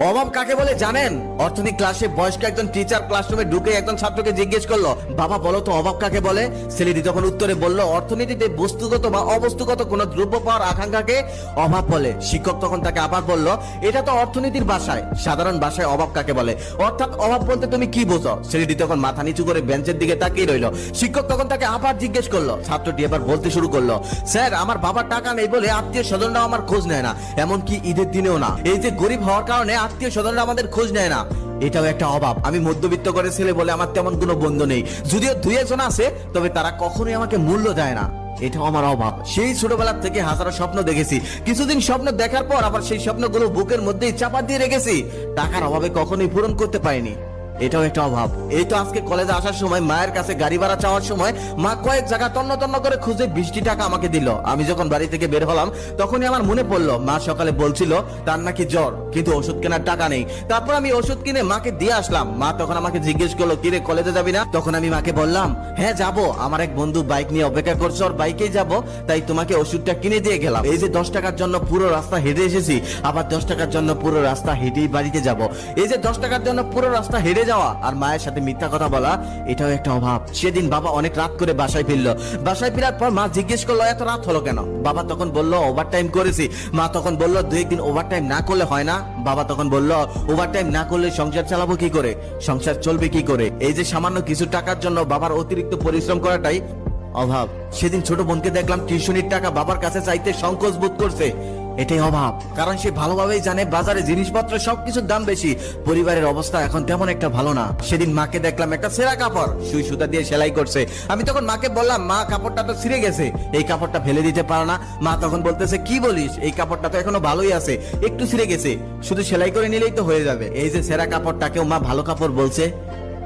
অভাব কাকে বলে জানেন? অর্থনীতি ক্লাসে বয়স্ক একজন টিচার ক্লাসরুমে ঢুকে একজন ছাত্রকে জিজ্ঞেস করল, বাবা, বলো তো অভাব কাকে বলে? ছেলেটি তখন উত্তরে বলল, অর্থনীতিতে বস্তুগত বা অবস্তুগত কোন দ্রব্য পাওয়ার আকাঙ্ক্ষাকে অভাব বলে। শিক্ষক তখন তাকে আবার বলল, এটা তো অর্থনীতির ভাষায় সাধারণ ভাষায় অভাব কাকে বলে? অর্থাৎ অভাব বলতে তুমি কি বোঝো? ছেলেটি তখন মাথা নিচু করে বেঞ্চের দিকে তাকিয়ে রইল। শিক্ষক তখন তাকে আবার জিজ্ঞেস করল, ছাত্রটি এবার বলতে শুরু করল, স্যার, আমার বাবার টাকা নেই বলে আত্মীয় স্বজনরাও আমার খোঁজ নেয় না, এমনকি ঈদের দিনেও না। এই যে গরিব হওয়ার কারণে আত্মীয় স্বজনরা আমাদের খোঁজ নেয় না। এটাও একটা অভাব। আমি মধ্যবিত্ত করে ছেলে বলে আমার তেমন কোনো বন্ধু নেই। যদিও দুই একজন আছে, তবে তারা কখনোই আমাকে মূল্য দেয় না। এটা আমার অভাব। সেই ছোটবেলার থেকে হাজারো স্বপ্ন দেখেছি। কিছুদিন স্বপ্ন দেখার পর আবার সেই স্বপ্নগুলো বুকের মধ্যেই চাপা দিয়ে রেখেছি। টাকার অভাবে কখনোই পূরণ করতে পারিনি। এটাও একটা অভাব। এই তো আজকে কলেজে আসার সময়, মায়ের কাছে গাড়ি ভাড়া চাওয়ার সময় মা কয়েক জায়গা তন্ন তন্ন করে খুঁজে বৃষ্টি টাকা আমাকে দিল। আমি যখন বাড়ি থেকে বের হলাম, তখনই আমার মনে পড়ল, মা সকালে বলছিল, তার নাকি জ্বর, কিন্তু ওষুধ কেনার টাকা নেই। তারপর আমি ওষুধ কিনে মাকে দিয়ে আসলাম। মা তখন আমাকে জিজ্ঞেস করল কিরে কলেজে যাবি না? তখন আমি মাকে বললাম হ্যাঁ যাব। আমার এক বন্ধু বাইক নিয়ে অপেক্ষা করছে, ওর বাইকেই যাব। তাই তোমাকে ওষুধটা কিনে দিয়ে গেলাম। এই যে দশ টাকার জন্য পুরো রাস্তা হেঁটে এসেছি, আবার দশ টাকার জন্য পুরো রাস্তা হেঁটেই বাড়িতে যাব। এই যে দশ টাকার জন্য পুরো রাস্তা হেঁটে যাওয়া। আর মায়ের সাথে মিথ্যা কথা বলা, এটাও একটা অভাব। সেদিন বাবা অনেক রাত করে বাসায় ফিরলো। বাসায় ফেরার পর মা জিজ্ঞেস করল, এত রাত হলো কেন? বাবা তখন বলল ওভার টাইম করেছি। মা তখন বলল দুই একদিন ওভার টাইম না করলে হয় না? বাবা তখন বলল ওভার টাইম না করলে সংসার চালাবো কি করে? সংসার চলবে কি করে? এই যে সামান্য কিছু টাকার জন্য বাবার অতিরিক্ত পরিশ্রম করাটাই অভাব। সেদিন ছোট বোনকে দেখলাম টিউশনির টাকা বাবার কাছে চাইতে সংকোচ বোধ করছে। এটাই অভাব। কারণ সে ভালোভাবেই জানে বাজারে জিনিসপত্র সবকিছুর দাম বেশি। পরিবারের অবস্থা এখন তেমন একটা ভালো না। সেদিন মাকে দেখলাম একটা সেরা কাপড়। সুই সুতা দিয়ে সেলাই করছে। আমি তখন মাকে বললাম, মা, কাপড়টা তো ছিঁড়ে গেছে। এই কাপড়টা ফেলে দিতে পারো না। মা তখন বলতেছে, কি বলিস? এই কাপড়টা তো এখনও ভালোই আছে। একটু ছিঁড়ে গেছে। শুধু সেলাই করে নিলেই তো হয়ে যাবে। এই যে সেরা কাপড়টাকেও মা ভালো কাপড় বলছে।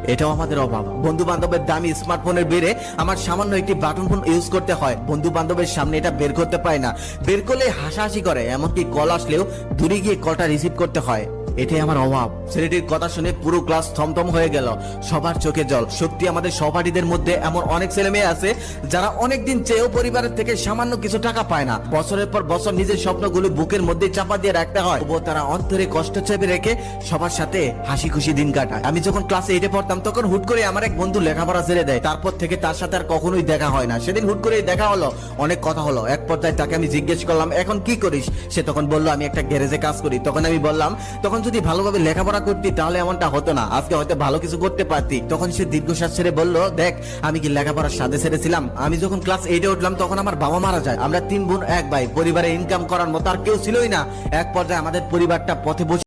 এটাও আমাদের অভাব। বন্ধু বান্ধবের দামি স্মার্টফোনের বেড়ে আমার সামান্য একটি বাটন ফোন ইউজ করতে হয়। বন্ধু বান্ধবের সামনে এটা বের করতে পায় না। বের করলে হাসাহাসি করে, এমনকি কল আসলেও দূরে গিয়ে কলটা রিসিভ করতে হয়। এটাই আমার অভাব। ছেলেটির কথা শুনে পুরো ক্লাস থমথম হয়ে গেল। সবার চোখে জল। সত্যি আমাদের সহপাঠীদের মধ্যে এমন অনেক ছেলে মেয়ে আছে, যারা অনেক দিন চেয়েও পরিবারের থেকে সামান্য কিছু টাকা পায় না। বছরের পর বছর নিজের স্বপ্নগুলো বুকের মধ্যে চাপা দিয়ে রাখতে হয়। তবুও তারা অন্তরে কষ্ট চেপে রেখে সবার সাথে হাসি খুশি দিন কাটায়। আমি যখন ক্লাসে এইটে পড়তাম, তখন হুট করে আমার এক বন্ধু লেখাপড়া ছেড়ে দেয়। তারপর থেকে তার সাথে আর কখনোই দেখা হয় না। সেদিন হুট করে দেখা হলো। অনেক কথা হলো। এক পর্যায়ে তাকে আমি জিজ্ঞেস করলাম, এখন কি করিস? সে তখন বলল, আমি একটা গ্যারেজে কাজ করি। তখন আমি বললাম, তখন যদি ভালোভাবে লেখাপড়া করতি, তাহলে এমনটা হতো না। আজকে হয়তো ভালো কিছু করতে পারতি। তখন সে দীর্ঘশ্বাস ছেড়ে বলল, দেখ, আমি কি লেখাপড়ার সাথে ছেড়েছিলাম আমি যখন ক্লাস এইটে উঠলাম, তখন আমার বাবা মারা যায়। আমরা তিন বোন, এক ভাই। পরিবারে ইনকাম করার মতো আর কেউ ছিলই না। এক পর্যায়ে আমাদের পরিবারটা পথে বসে